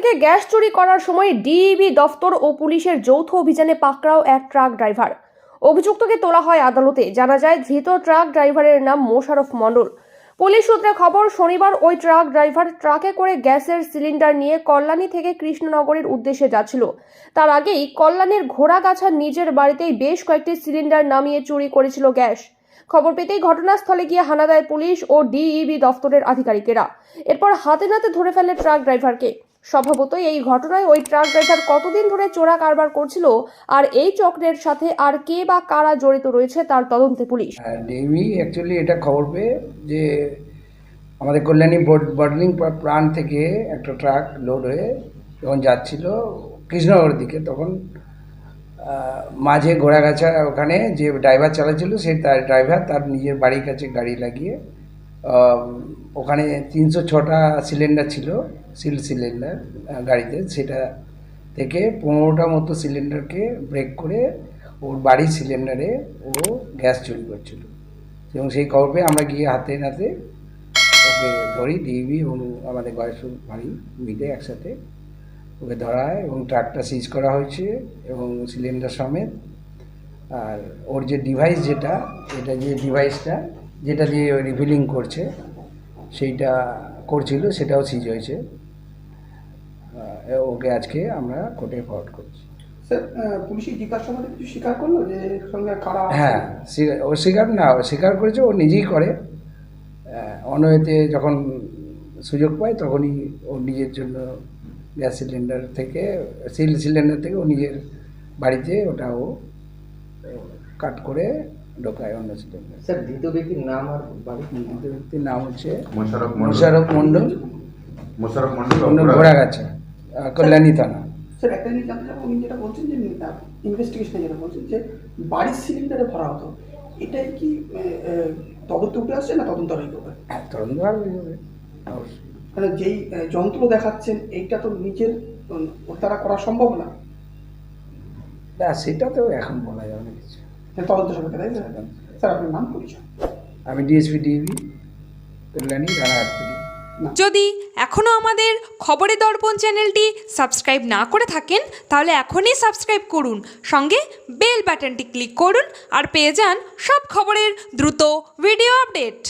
থেকে গ্যাস চুরি করার সময় ডিইবি দফতর ও পুলিশের যৌথ অভিযানে পাকড়াও এক ট্রাক ড্রাইভার। অভিযুক্তকে তোলা হয় আদালতে। জানা যায়, ধৃত ট্রাক ড্রাইভারের নাম মোশারফ মণ্ডল। পুলিশ সূত্রে খবর, শনিবার ওই ট্রাক ড্রাইভার ট্রাকে করে গ্যাসের সিলিন্ডার নিয়ে কল্যাণী থেকে কৃষ্ণনগরের উদ্দেশ্যে যাচ্ছিল। তার আগেই কল্যাণীর ঘোড়াগাছার নিজের বাড়িতেই বেশ কয়েকটি সিলিন্ডার নামিয়ে চুরি করেছিল গ্যাস। খবর পেতেই ঘটনাস্থলে গিয়ে হানা দেয় পুলিশ ও ডিইবি দফতরের আধিকারিকেরা। এরপর হাতে নাতে ধরে ফেলে ট্রাক ড্রাইভারকে। স্বভাবতই এই ঘটনায় ওই ট্রাক ড্রাইভার কতদিন ধরে চোরা কারবার করছিল আর এই চক্রের সাথে আর কে বা কারা জড়িত রয়েছে তার তদন্তে পুলিশ। ডেমি অ্যাকচুয়ালি এটা খবর পেয়ে যে আমাদের কল্যাণী বর্ডলিং প্রাণ থেকে একটা ট্রাক লোড হয়ে যখন যাচ্ছিল কৃষ্ণনগরের দিকে, তখন মাঝে ঘোড়াগাছা ওখানে যে ড্রাইভার চালাচ্ছিল সেই তার ড্রাইভার তার নিজের বাড়ির কাছে গাড়ি লাগিয়ে ওখানে তিনশো ছটা সিলিন্ডার ছিল সিল সিলিন্ডার গাড়িতে। সেটা থেকে পনেরোটা মতো সিলিন্ডারকে ব্রেক করে ওর বাড়ির সিলিন্ডারে ও গ্যাস চুরি করছিল। এবং সেই খবর পেয়ে আমরা গিয়ে হাতে নাতে ওকে ধরি ডিবি এবং আমাদের গয়েশ্বর বাড়ি মিলে একসাথে ওকে ধরা হয় এবং ট্রাকটা সিজ করা হয়েছে এবং সিলিন্ডার সমেত। আর ওর যে ডিভাইস যেটা, এটা যে ডিভাইসটা যেটা দিয়ে রিভিলিং করছে সেইটা করছিল সেটাও সিজ হয়েছে। ওকে আজকে আমরা কোর্টে ফরওয়ার্ড করছি? হ্যাঁ ও স্বীকার না ও স্বীকার করেছে ও নিজেই করে। অনয়েতে যখন সুযোগ পায় তখনই ও নিজের জন্য গ্যাস সিলিন্ডার থেকে সিল সিলিন্ডার থেকে ও নিজের বাড়িতে ওটা ও কাট করে ঢোকায় অন্য সিলিন্ডার স্যার দ্বিতীয় ব্যক্তির নাম আর বাড়ি? দ্বিতীয় ব্যক্তির নাম হচ্ছে মোশারফ মণ্ডল। মোশারফ মণ্ডল। ঘোড়াগাছা কল্যাণী থানা। স্যার একটা জিনিস চাবো উনি যেটা বলছেন যে ইনভেস্টিগেশনে যেটা বলছেন যে বাড়ির সিলিন্ডারে ভরা হতো। এটাই কি তদন্তে উঠে আসছে না তদন্ত হয়ে যাবে হ্যাঁ তদন্ত হয়ে যাবে অবশ্যই। মানে যেই যন্ত্র দেখাচ্ছেন এইটা তো নিজের দ্বারা করা সম্ভব না। না সেটা তো এখন বলা যাবে না কিছু। তদন্ত সম্পর্কে তাই স্যার আপনার নাম পরিচয় আমি ডিএসপি ডিবি কল্যাণী যদি এখনও আমাদের খবরে দর্পণ চ্যানেলটি সাবস্ক্রাইব না করে থাকেন তাহলে এখনই সাবস্ক্রাইব করুন। সঙ্গে বেল বাটনটি ক্লিক করুন আর পেয়ে যান সব খবরের দ্রুত ভিডিও আপডেট।